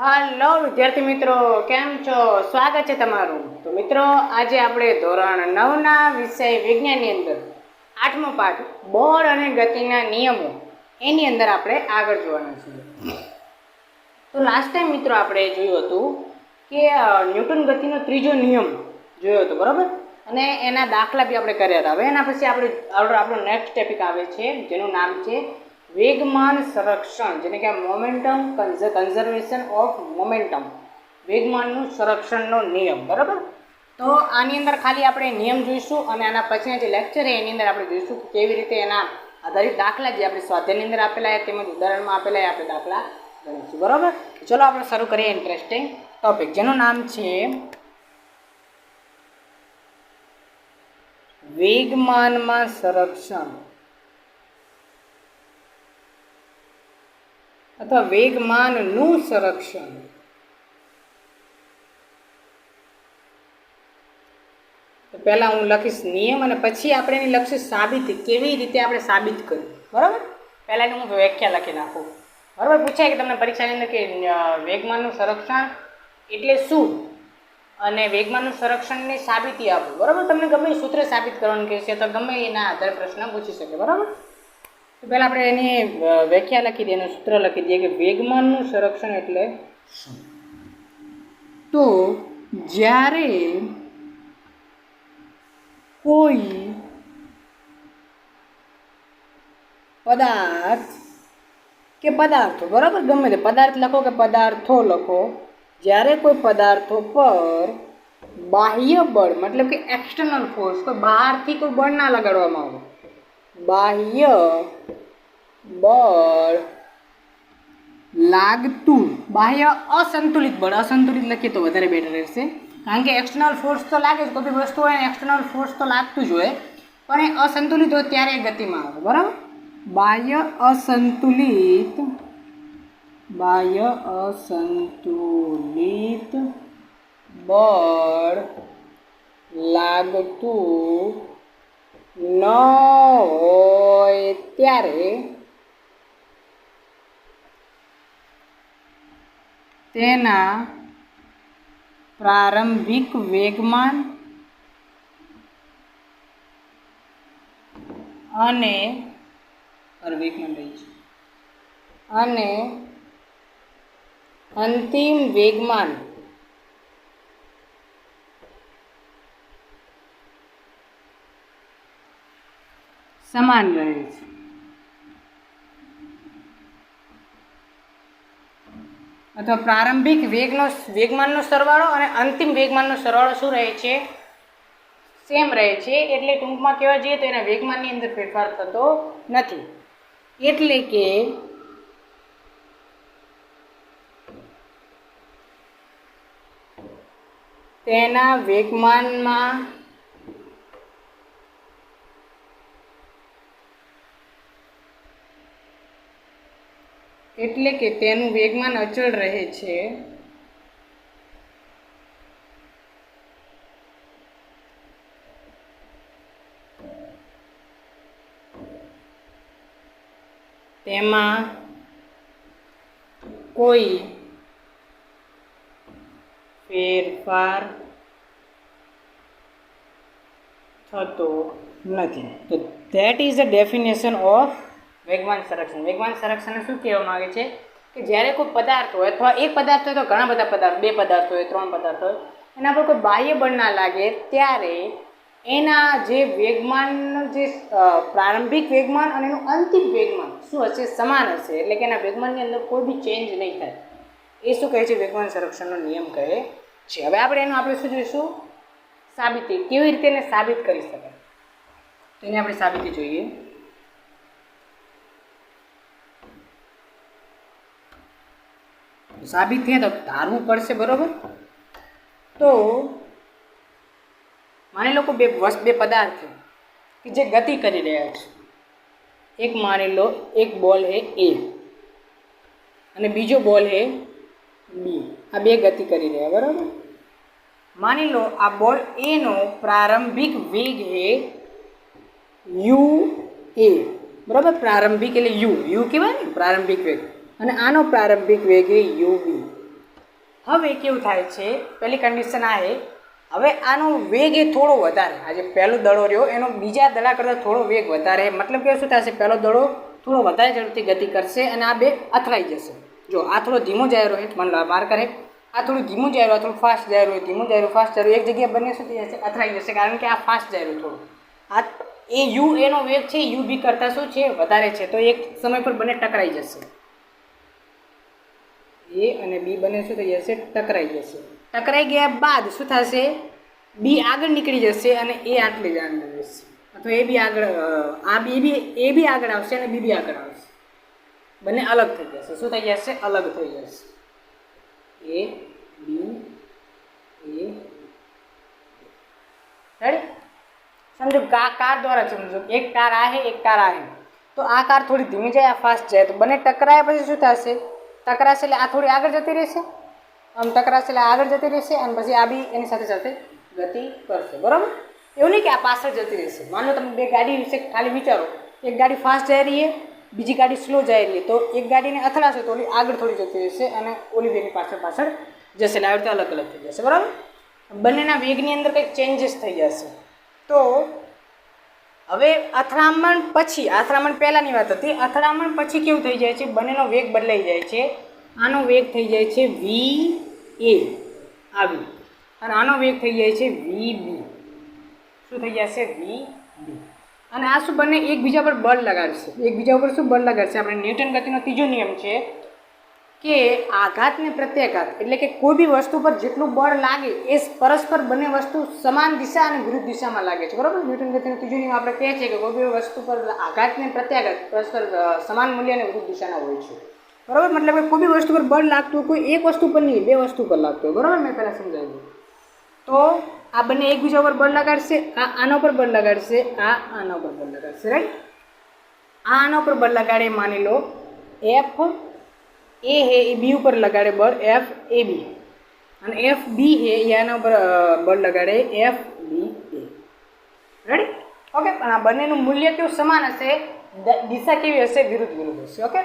હાલો, વિદ્યાર્થી મિત્રો, કેમ છો? સ્વાગત છે તમારું. તો મિત્રો, આજે આપણે ધોરણ નવના વિષય વિજ્ઞાનની અંદર આઠમો પાઠ, બળ અને ગતિના નિયમો, એની અંદર આપણે આગળ જોવાના છીએ. તો લાસ્ટ ટાઈમ મિત્રો આપણે જોયું હતું કે ન્યૂટન ગતિનો ત્રીજો નિયમ જોયો હતો, બરાબર? અને એના દાખલા બી આપણે કર્યા હતા. હવે એના પછી આપણે, આપણો આપણો નેક્સ્ટ ટોપિક આવે છે, જેનું નામ છે વેગમાન સંરક્ષણ, જેને કે મોમેન્ટમ કન્ઝર્વેશન ઓફ મોમેન્ટમ વેગમાનનું સંરક્ષણનો નિયમ, બરાબર? તો આની અંદર ખાલી આપણે નિયમ જોઈશું અને આના પછીના જે લેક્ચર એની અંદર આપણે જોઈશું કેવી રીતે એના આધારિત દાખલા જે આપણે સ્વાધ્યાયની અંદર આપેલા છે, તેમજ ઉદાહરણમાં આપેલા એ આપણે દાખલા ગણીશું, બરાબર? ચલો, આપણે શરૂ કરીએ ઇન્ટરેસ્ટિંગ ટોપિક જેનું નામ છે વેગમાનમાં સંરક્ષણ. અથવા વેગમાનનું સંરક્ષણ. પહેલાં હું લખીશ નિયમ અને પછી આપણે એની લખીશ સાબિત કેવી રીતે આપણે સાબિત કર્યું બરાબર? પહેલાં એની હું વ્યાખ્યા લખી નાખું. બરાબર? પૂછાય કે તમને પરીક્ષાની અંદર કે વેગમાનનું સંરક્ષણ એટલે શું? અને વેગમાનનું સંરક્ષણની સાબિતી આપો. બરાબર? તમને ગમે સૂત્ર સાબિત કરવાનું કહેશે તો ગમે એના આધારે પ્રશ્ન પૂછી શકે. બરાબર? પહેલાં આપણે એની વ્યાખ્યા લખી દઈએ એનું સૂત્ર લખી દઈએ કે વેગમાનનું સંરક્ષણ એટલે તો જ્યારે કોઈ પદાર્થ કે પદાર્થો, બરાબર? ગમે તે પદાર્થ લખો કે પદાર્થો લખો, જ્યારે કોઈ પદાર્થો પર બાહ્ય બળ, મતલબ કે એક્સટર્નલ ફોર્સ કોઈ બહારથી કોઈ બળ ના લગાડવામાં આવે બાહ્ય બળ લાગતું બાહ્ય અસંતુલિત બળ અસંતુલિત લખીએ તો વધારે બેટર રહેશે. કારણ કે એક્સટર્નલ ફોર્સ તો લાગે જ કોઈ બી વસ્તુ હોય એક્સટર્નલ ફોર્સ તો લાગતું જ હોય. પણ એ અસંતુલિત હોય ત્યારે એ ગતિમાં આવે બરાબર? બાહ્ય અસંતુલિત બાહ્ય અસંતુલિત બળ લાગતું ન હોય ત્યારે તેના પ્રારંભિક વેગમાન અને વેગમાન રહી છે. અને અંતિમ વેગમાન સમાન રહે છે. અથવા પ્રારંભિક વેગનો વેગમાનનો સરવાળો અને અંતિમ વેગમાનનો સરવાળો શું રહે છે? સેમ રહે છે. એટલે ટૂંકમાં કહેવા જઈએ તો એના વેગમાનની અંદર ફેરફાર થતો નથી. એટલે કે તેના વેગમાનમાં એટલે કે તેનું વેગમાન અચળ રહે છે. તેમાં કોઈ ફેરફાર થતો નથી. તો that is the definition of વેગમાન સંરક્ષણ. વેગમાન સંરક્ષણ શું કહેવામાં આવે છે? કે જ્યારે કોઈ પદાર્થ હોય, અથવા એક પદાર્થ હોય તો ઘણા બધા પદાર્થ, બે પદાર્થ હોય, ત્રણ પદાર્થ હોય, એના પર કોઈ બાહ્ય બળ ના લાગે, ત્યારે એના જે વેગમાનનું જે પ્રારંભિક વેગમાન અને એનું અંતિમ વેગમાન શું હશે? સમાન હશે. એટલે કે એના વેગમાનની અંદર કોઈ બી ચેન્જ નહીં થાય. એ શું કહે છે? વેગમાન સંરક્ષણનો નિયમ કહે છે. હવે આપણે એનું આપણે શું જોઈશું? સાબિતી. કેવી રીતે એને સાબિત કરી શકાય? તો એની આપણે સાબિતી જોઈએ. સાબિત થયા તો ધારવું પડશે, બરાબર? તો માની લો કે બે વસ્ત, બે પદાર્થ કે જે ગતિ કરી રહ્યા છે. એક માની લો, એક બોલ હે એ અને બીજો બોલ હે બી. આ બે ગતિ કરી રહ્યા, બરાબર? માની લો આ બોલ એનો પ્રારંભિક વેગ હે યુ એ. બરાબર? પ્રારંભિક એટલે યુ. યુ કહેવાય ને? પ્રારંભિક વેગ. અને આનો પ્રારંભિક વેગ એ યુ વી. હવે કેવું થાય છે? પહેલી કન્ડિશન આ એ હવે આનો વેગ એ થોડો વધારે. આજે પહેલો દડો રહ્યો, એનો બીજા દડા કરતાં થોડો વેગ વધારે. મતલબ કે શું થશે? પહેલો દડો થોડો વધારે ઝડપથી ગતિ કરશે અને આ બે અથડાઈ જશે. જો આ થોડો ધીમો જાય રહ્યો મન માર કરે. આ થોડું ધીમું જાય રહ્યું થોડું ફાસ્ટ જાય રહ્યું ધીમું જાય રહ્યું ફાસ્ટ જાય એક જગ્યાએ બંને થઈ જશે? અથડાઈ જશે, કારણ કે આ ફાસ્ટ જાય રહ્યું થોડું. આ એ યુ, એનો વેગ છે, યુ બી કરતાં શું છે? વધારે છે. તો એક સમય પર બંને ટકરાઈ જશે. એ અને બી બંને શું થઈ જશે ટકરાઈ જશે. ટકરાઈ ગયા બાદ શું થશે? બી આગળ નીકળી જશે અને એ આટલી જ આગળ જશે અથવા એ બી આગળ આ બી બી, એ બી આગળ આવશે અને બી બી આગળ આવશે. બંને અલગ થઈ જશે. શું થઈ જશે? અલગ થઈ જશે. એ, બી, એ સમજો કાર દ્વારા સમજો એક કાર આ હે, એક કાર આ હે. તો આ કાર થોડી ધીમી જાય, આ ફાસ્ટ જાય. તો બંને ટકરાયા પછી શું થશે? ટકરાશે એટલે આ થોડી આગળ જતી રહેશે. આમ ટકરાશે એટલે આગળ જતી રહેશે અને પછી આ બી એની સાથે સાથે ગતિ કરશે. બરાબર? એવું નહીં કે આ પાછળ જતી રહેશે. માનો તમે બે ગાડી વિશે ખાલી વિચારો. એક ગાડી ફાસ્ટ જઈ રહી છે બીજી ગાડી સ્લો જઈ રહી તો એક ગાડીને અથડાશે તો ઓલી આગળ થોડી જતી રહેશે અને ઓલી બેની પાછળ પાછળ જશે. એટલે આવી રીતે અલગ અલગ થઈ જશે. બરાબર? બંનેના વેગની અંદર કંઈક ચેન્જીસ થઈ જશે. તો હવે અથડામણ પછી, અથડામણ પહેલાંની વાત હતી, અથડામણ પછી કેવું થઈ જાય છે? બંનેનો વેગ બદલાઈ જાય છે. આનો વેગ થઈ જાય છે વી એ આવી. અને આનો વેગ થઈ જાય છે વી બી શું થઈ જશે? વી બી અને આ શું બંને એકબીજા પર બળ લગાડશે? એકબીજા ઉપર શું બળ લગાડશે? આપણે ન્યૂટન ગતિનો ત્રીજો નિયમ છે. કે આઘાતને પ્રત્યાઘાત, એટલે કે કોઈ બી વસ્તુ પર જેટલું બળ લાગે એ પરસ્પર બંને વસ્તુ સમાન દિશા અને વિરુદ્ધ દિશામાં લાગે છે. બરાબર? ન્યૂટન ગતિનો ત્રીજો નિયમ આપણે કહે છે કે કોઈ બી વસ્તુ પર આઘાતને પ્રત્યાઘાત, પરસ્પર સમાન મૂલ્ય અને વિરુદ્ધ દિશાના હોય છે. બરાબર? મતલબ કે કોઈ બી વસ્તુ પર બળ લાગતું કોઈ એક વસ્તુ પર નહીં, બે વસ્તુ પર લાગતું હોય. બરાબર? મેં પહેલાં સમજાવ્યું. તો આ બંને એકબીજા ઉપર બળ લગાડશે, આ આના ઉપર બળ લગાડશે, આ આના ઉપર બળ લગાડશે. રાઈટ આ આના ઉપર બળ લગાડે માની લો એફ એ હે એ બી ઉપર લગાડે બળ એફ એ બી અને એફ બી હે એ આના ઉપર બળ લગાડે F B A ready okay પણ આ બંનેનું મૂલ્ય કેવું સમાન હશે? દિશા કેવી હશે? વિરુદ્ધ વિરુદ્ધ હશે ઓકે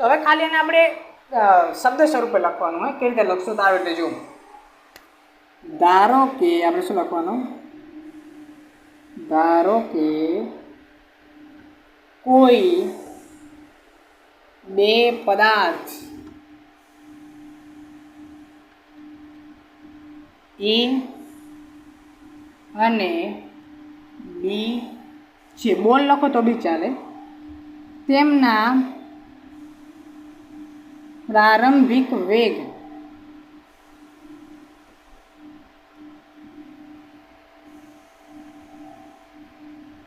તો હવે ખાલી એને આપણે શબ્દ સ્વરૂપે લખવાનું હોય. કેવી રીતે લખશું તો આવે એટલે જો ધારો કે, આપણે શું લખવાનું? ધારો કે કોઈ બે પદાર્થ. એ અને બી. છે બોલ લખો તો બી ચાલે. તેમના પ્રારંભિક વેગ.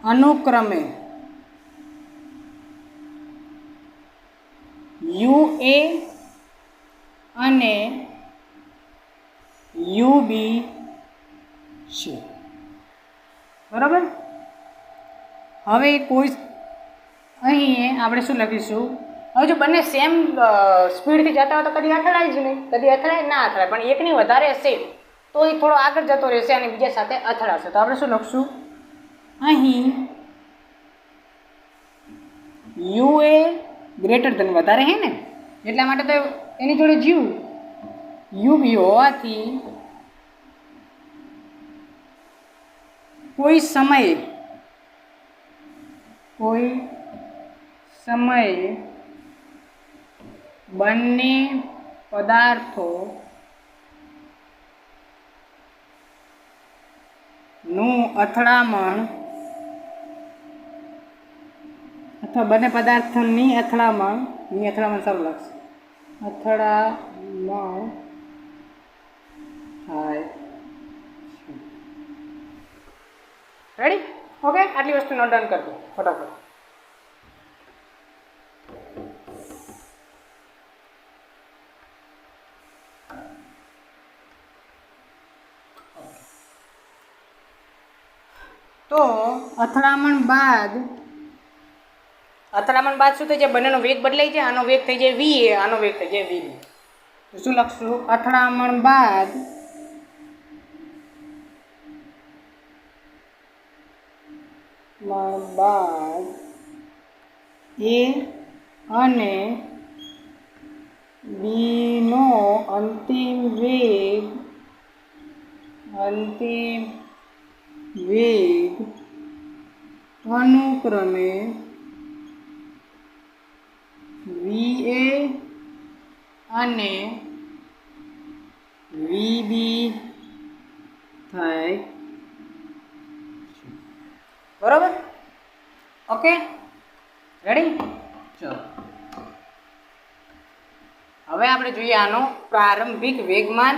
અનુક્રમે યુ એ અને યુ બી છે. બરાબર? હવે કોઈ અહીં આપણે શું લખીશું? હવે જો બંને સેમ સ્પીડથી જતા હોય તો કદી અથડાય જ નહીં. કદી અથડાય, ના અથડાય. પણ એકની વધારે હશે તો એ થોડો આગળ જતો રહેશે અને બીજા સાથે અથડાશે. તો આપણે શું લખશું? અહીં યુ એ ગ્રેટર ધન વધારે હે ને? એટલા માટે તો એની જોડે જીવ. યુ હોવાથી કોઈ સમયે કોઈ સમયે બંને પદાર્થો નું અથડામણ અથવા બંને પદાર્થોની અથડામણ, ની અથડામણ સારું લાગશે અથડામણ થાય રેડી ઓકે આટલી વસ્તુ નોટ ડન કરજો ફટાફટ. તો અથડામણ બાદ અથડામણ બાદ શું થઈ જાય બંનેનો વેગ બદલાઈ જાય, આનો વેગ થઈ જાય વી એ, આનો વેગ થઈ જાય વી બી શું લખશું? અથડામણ બાદ બાદ એ અને બીનો અંતિમ વેગ અંતિમ વેગ અનુક્રમે વી એ અને વીબી થાય. બરોબર? ઓકે રેડી ચલો. હવે આપણે જોઈએ આનો પ્રારંભિક વેગમાન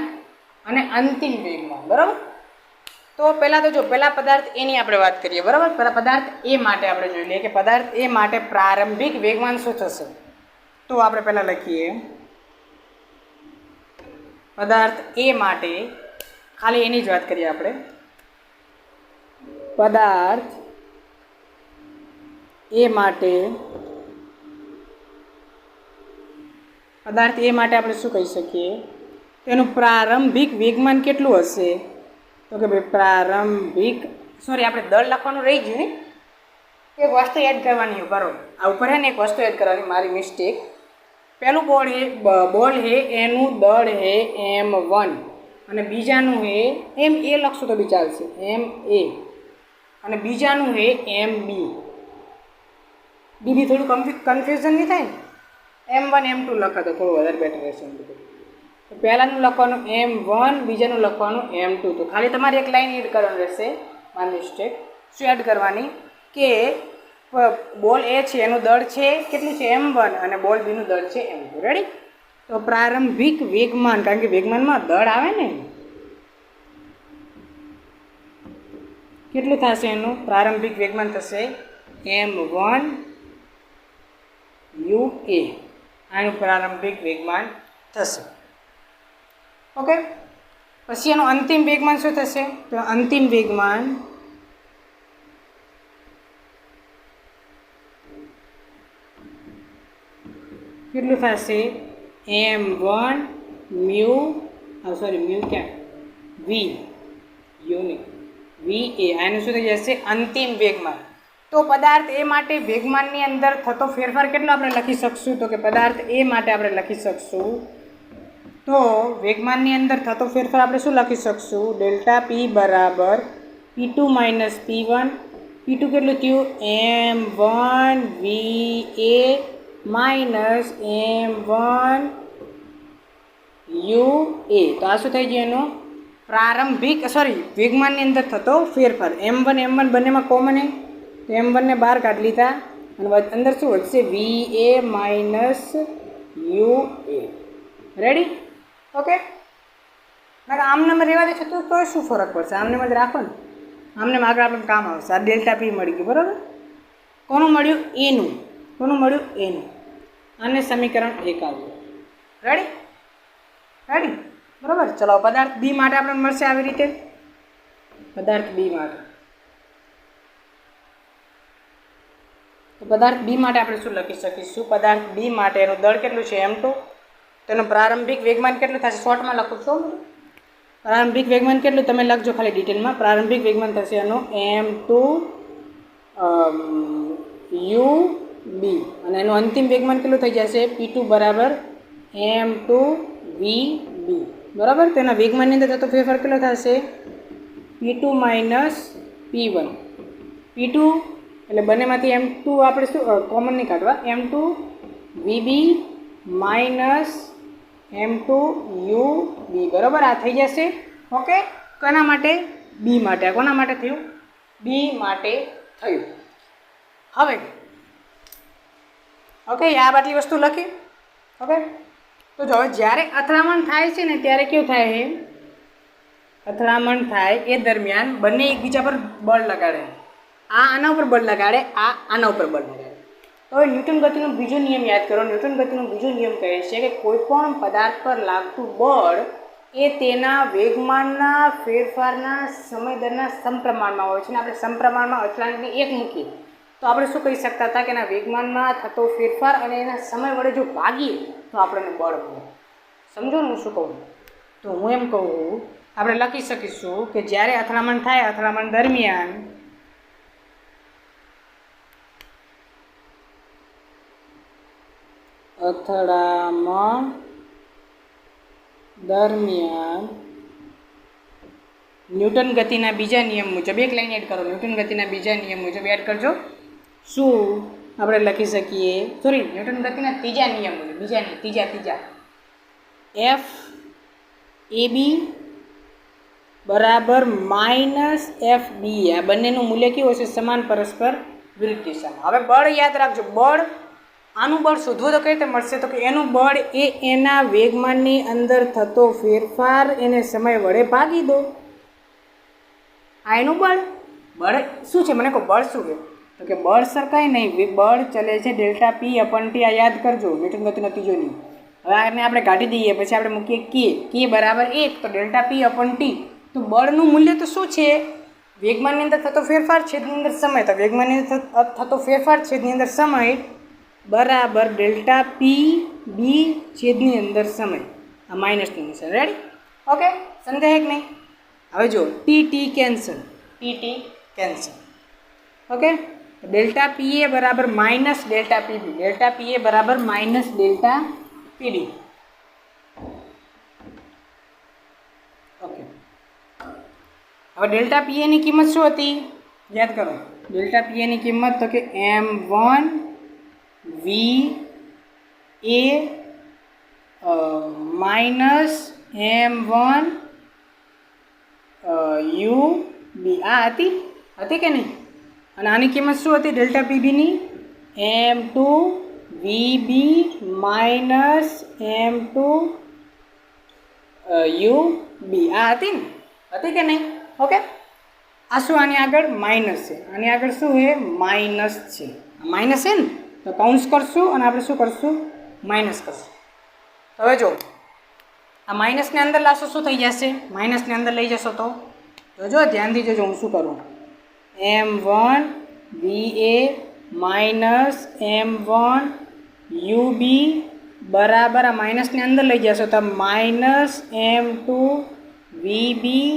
અને અંતિમ વેગમાન બરાબર? તો પહેલાં તો જો પહેલા પદાર્થ એની આપણે વાત કરીએ બરાબર? પહેલાં પદાર્થ એ માટે આપણે જોઈ લઈએ કે પદાર્થ એ માટે પ્રારંભિક વેગમાન શું થશે? તો આપણે પહેલાં લખીએ. પદાર્થ એ માટે, ખાલી એની જ વાત કરીએ આપણે. પદાર્થ એ માટે, પદાર્થ એ માટે આપણે શું કહી શકીએ? તેનું પ્રારંભિક વેગમાન કેટલું હશે? તો કે ભાઈ પ્રારંભિક સોરી આપણે દળ લખવાનું રહી ગયું ને? એક વસ્તુ એડ કરવાની બરાબર. આ ઉપર હે ને એક વસ્તુ એડ કરવાની, મારી મિસ્ટેક પહેલું બોલ હે બોલ હે, એનું દળ હે, એમ વન. અને બીજાનું હે, એમ એ લખશું તો બી ચાલશે, એમ એ. અને બીજાનું હે, એમ બી. બીબી થોડું કન્ફ્યુઝન નહીં થાય ને? એમ વન, એમ ટુ લખો તો થોડું વધારે બેટર રહેશે એમ તો પહેલાંનું લખવાનું એમ વન, બીજાનું લખવાનું એમ ટુ. તો ખાલી તમારે એક લાઈન એડ કરવાની રહેશે, મારી મિસ્ટેક શું એડ કરવાની? કે બોલ એ છે, એનું દળ છે, કેટલું છે? M one. અને બોલ બીનું દળ છે, એમ ટુ રેડી તો પ્રારંભિક વેગમાન, કારણ કે વેગમાનમાં દળ આવે ને. કેટલું થશે એનું? પ્રારંભિક વેગમાન થશે એમ વન યુ એ. આનું પ્રારંભિક વેગમાન થશે. ઓકે પછી એનું અંતિમ વેગમાન શું થશે? તો અંતિમ વેગમાન કેટલું થશે M one mu sorry mu ક્યાં વી યુનિક વી એ આનું શું થઈ જશે અંતિમ વેગમાન તો પદાર્થ એ માટે વેગમાનની અંદર થતો ફેરફાર કેટલો આપણે લખી શકશું? તો કે પદાર્થ એ માટે આપણે લખી શકશું. તો વેગમાનની અંદર થતો ફેરફાર આપણે શું લખી શકશું? ડેલ્ટા પી બરાબર P two minus P one P two કેટલું થયું? M one V A minus M one U A. તો આ શું થઈ ગયું એનું? પ્રારંભિક સોરી વિજ્ઞાનની અંદર થતો ફેરફાર. એમ વન એમ વન બંનેમાં કોમન હે તો એમ વનને બહાર કાઢી લીધા. અને અંદર શું વધશે? V A minus U A ready okay ના આમને માં રહેવા દે છે તો તો શું ફરક પડશે? આમને માં રાખો ને. આમને આગળ આપણને કામ આવશે. આ ડેલ્ટા પી મળી ગયું, બરાબર? કોનું મળ્યું? એનું કોનું મળ્યું? એનું અને સમીકરણ એક આવ્યું. રેડી રેડી બરાબર. ચલો, પદાર્થ બી માટે આપણને મળશે આવી રીતે. પદાર્થ બી માટે. તો પદાર્થ બી માટે આપણે શું લખી શકીશું? પદાર્થ બી માટે એનું દળ કેટલું છે? M two. તેનું પ્રારંભિક વેગમાન કેટલું થશે? શોર્ટમાં લખું છું. પ્રારંભિક વેગમાન કેટલું? તમે લખજો ખાલી ડિટેલમાં. પ્રારંભિક વેગમાન થશે એનું એમ ટુ યુ બી. અને એનું અંતિમ વેગમાન કેટલું થઈ જશે? પી ટુ બરાબર એમ ટુ વી બી બરાબર? તેના વેગમાનની અંદર થતો ફેરફાર કેટલો થશે? P two minus P one P two એટલે બંનેમાંથી એમ ટુ આપણે શું કોમન નહીં કાઢવા. M two V B minus M two U B બરાબર? આ થઈ જશે. ઓકે કોના માટે? બી માટે. કોના માટે થયું? બી માટે થયું. હવે ઓકે, આ બાટલી વસ્તુ લખી. ઓકે? તો જો જ્યારે અથડામણ થાય છે ને, ત્યારે કેવું થાય છે અથડામણ થાય એ દરમિયાન બંને એકબીજા પર બળ લગાડે. આ આના ઉપર બળ લગાડે, આ આના ઉપર બળ લગાડે. હવે ન્યૂટન ગતિનો બીજો નિયમ યાદ કરો. ન્યૂટન ગતિનો બીજો નિયમ કહે છે કે કોઈપણ પદાર્થ પર લાગતું બળ એ તેના વેગમાનના ફેરફારના સમય દરના સમપ્રમાણમાં હોય છે. અને આપણે સમપ્રમાણમાં અચળાંકને એક મૂકીએ. તો આપણે શું કહી શકતા હતા કે એના વેગમાનમાં થતો ફેરફાર અને એના સમય વડે જો ભાગીએ તો આપણને બળ મળે. સમજો ને હું શું કહું? તો હું એમ કહું, આપણે લખી શકીશું કે જ્યારે અથડામણ થાય, અથડામણ દરમિયાન અથડામણ દરમિયાન ન્યૂટન ગતિના બીજા નિયમ મુજબ, એક લાઈન એડ કરો, ન્યૂટન ગતિના બીજા નિયમ મુજબ એડ કરજો. શું આપણે લખી શકીએ? સોરી ન્યૂટન ગતિના ત્રીજા નિયમ બીજા નહીં, ત્રીજા ત્રીજા. એફ એ બી બરાબર માઇનસ એફ બી આ બંનેનું મૂલ્ય કેવું હશે? સમાન પરસ્પર વિરુદ્ધ દિશામાં. હવે બળ યાદ રાખજો. બળ આનું બળ શોધવું તો કઈ રીતે મળશે? તો કે એનું બળ એ એના વેગમાનની અંદર થતો ફેરફાર એને સમય વડે ભાગી દો. આ એનું બળ? બળ શું છે? મને કહો, બળ શું છે? તો કે બળ સર કંઈ નહીં બળ ચલે છે ડેલ્ટા પી અપન ટી આ યાદ કરજો ન્યૂટન ગતિનો ત્રીજો નિયમ હવે આને આપણે કાઢી દઈએ પછી આપણે મૂકીએ કે કે બરાબર એક તો ડેલ્ટા પી અપન ટી. તો બળનું મૂલ્ય તો શું છે? વેગમાનની અંદર થતો ફેરફાર છેદની અંદર સમય. તો વેગમાનની અંદર થતો ફેરફાર છેદની અંદર સમય બરાબર ડેલ્ટા પી બી છેદની અંદર સમય. આ માઇનસનું છે રેડી ઓકે સમજાય કે નહીં? હવે જો T T cancel. T T cancel. Okay delta P A બરાબર minus delta P B delta P A બરાબર minus delta P D okay હવે ડેલ્ટા પી એની કિંમત શું હતી? યાદ કરો ડેલ્ટા પી એની કિંમત તો કે M one V A minus M one U B આ હતી? હતી કે નહીં? અને આની કિંમત શું હતી delta પીબીની M two V B minus M two U B. આ હતી ને? હતી કે નહીં? ઓકે. આ શું આની આગળ? માઇનસ છે. આની આગળ શું છે? માઇનસ છે. માઇનસ છે ને? તો કાઉન્સ કરશું અને આપણે શું કરશું? માઇનસ કરશું. હવે જો આ માઇનસની અંદર લાવશો શું થઈ જશે? માઇનસની અંદર લઈ જશો તો? જોજો ધ્યાનથી જોજો, હું શું કરું. M one V A minus M one U B બરાબર આ માઇનસને અંદર લઈ જશો તો માઇનસ એમ ટુ વી બી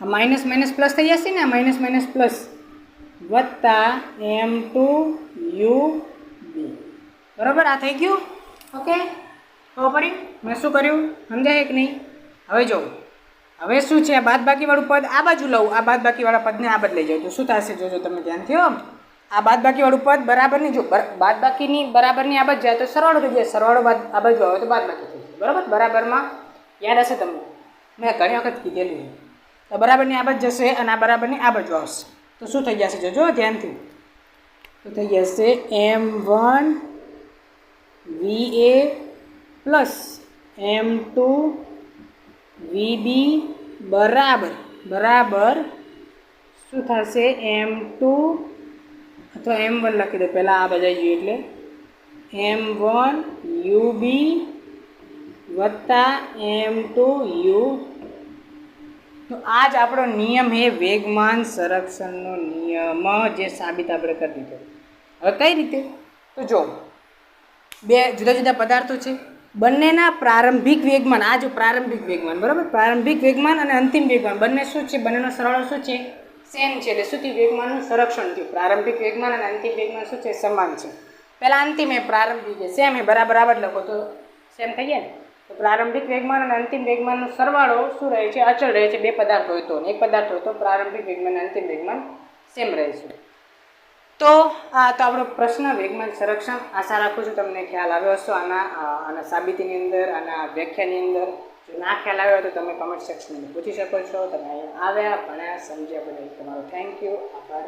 આ માઇનસ માઇનસ પ્લસ થઈ જશે ને આ માઇનસ માઇનસ પ્લસ વત્તા એમ ટુ યુ બી બરાબર આ થઈ ગયું ઓકે ખબર પડી મેં શું કર્યું સમજાય કે નહીં હવે જો હવે શું છે? આ બાદબાકીવાળું પદ આ બાજુ લઉં. આ બાદ બાકીવાળા પદને આ બાજુ લઈ જાઉં તો શું થશે? જોજો તમે ધ્યાનથી હો. આ બાદ બાકીવાળું પદ બરાબરની જો બાદ બાકીની બરાબરની આ બાજુ જાય તો સરવાળો થઈ જાય. સરવાળો બાદ આ બાજુ આવે તો બાદ બાકી થઈ જાય. બરાબર? બરાબરમાં યાદ હશે તમને? મેં ઘણી વખત કીધેલું તો બરાબરની આ બાજુ જશે અને આ બરાબરની આ બાજુ આવશે. તો શું થઈ જશે? જોજો ધ્યાનથી તો થઈ જશે M one V A plus M two V B બરાબર. બરાબર શું થશે? એમ ટુ અથવા એમ વન લખી દો. પહેલાં આ બધા જોઈએ એટલે. એમ વન યુ બી વત્તા એમ ટુ યુ. તો આ જ આપણો નિયમ હે વેગમાન સંરક્ષણનો નિયમ, જે સાબિત આપણે કરી દીધો. હવે કઈ રીતે? તો જો, બે જુદા જુદા પદાર્થો છે. બંનેના પ્રારંભિક વેગમાન, આ જો પ્રારંભિક વેગમાન, બરાબર? પ્રારંભિક વેગમાન અને અંતિમ વેગમાન, બંને શું છે? બંનેનો સરવાળો શું છે? સેમ છે, એટલે શું થયું વેગમાનનું સંરક્ષણ થયું. પ્રારંભિક વેગમાન અને અંતિમ વેગમાન શું છે? સમાન છે. પહેલાં અંતિમ એ પ્રારંભિક છે. સેમ એ બરાબર આવા જ લખો તો સેમ થઈ ગયા ને? તો પ્રારંભિક વેગમાન અને અંતિમ વેગમાનનો સરવાળો શું રહે છે? અચળ રહે છે. બે પદાર્થ હોય તો. એક પદાર્થ હોય તો પ્રારંભિક વેગમાન અને અંતિમ વેગમાન સેમ રહે છે. તો આ તો આપણો પ્રશ્ન વેગમાન સંરક્ષણ. આશા રાખું છું તમને ખ્યાલ આવ્યો હશો. આના આના સાબિતીની અંદર, આના વ્યાખ્યાની અંદર. જો ના ખ્યાલ આવ્યો તો તમે કમેન્ટ સેક્શનમાં પૂછી શકો છો. તમે આવ્યા, ભણ્યા, સમજ્યા બદલ તમારો થેન્ક યુ આભાર.